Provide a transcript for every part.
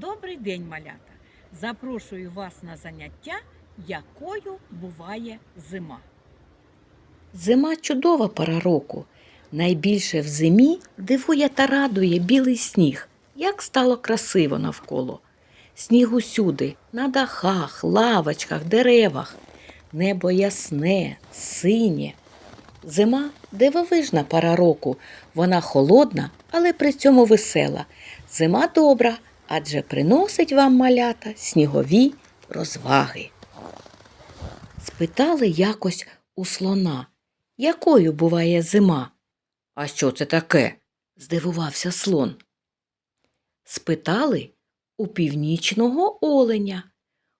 Добрий день, малята! Запрошую вас на заняття, якою буває зима. Зима чудова пора року. Найбільше в зимі дивує та радує білий сніг, як стало красиво навколо. Сніг усюди, на дахах, лавочках, деревах. Небо ясне, синє. Зима дивовижна пора року. Вона холодна, але при цьому весела. Зима добра, адже приносить вам малята снігові розваги. Спитали якось у слона, якою буває зима? А що це таке? здивувався слон. Спитали у північного оленя.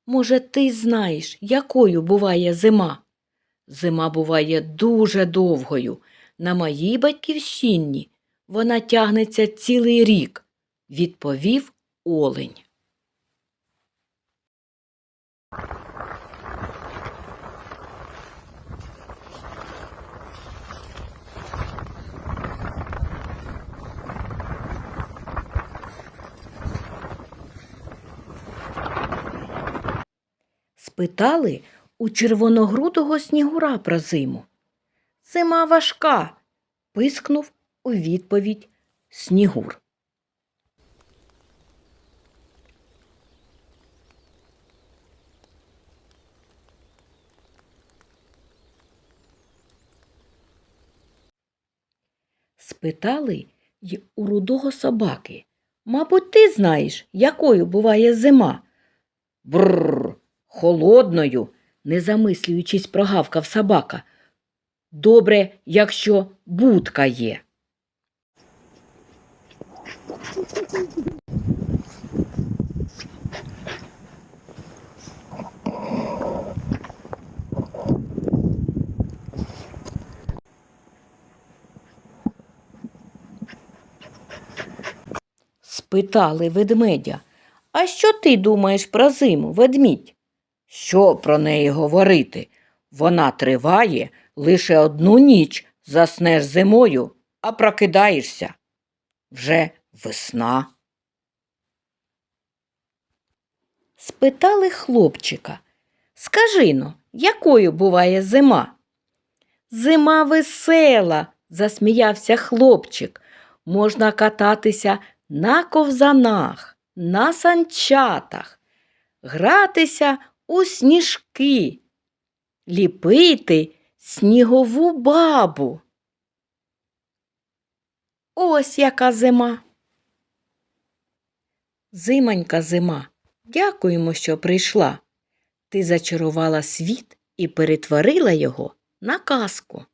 Може, ти знаєш, якою буває зима? Зима буває дуже довгою. На моїй батьківщині вона тягнеться цілий рік, відповів олень. Спитали у червоногрудого снігура про зиму. Зима важка, пискнув у відповідь снігур. Спитали й у рудого собаки. Мабуть, ти знаєш, якою буває зима? Бррр, холодною, не замислюючись, прогавкав собака. Добре, якщо будка є. Спитали ведмедя. А що ти думаєш про зиму, ведмідь? Що про неї говорити? Вона триває лише одну ніч, заснеш зимою, а прокидаєшся. Вже весна. Спитали хлопчика. Скажи но, якою буває зима? Зима весела, засміявся хлопчик. Можна кататися на ковзанах, на санчатах, гратися у сніжки, ліпити снігову бабу. Ось яка зима. Зимонька зима, дякуємо, що прийшла. Ти зачарувала світ і перетворила його на казку.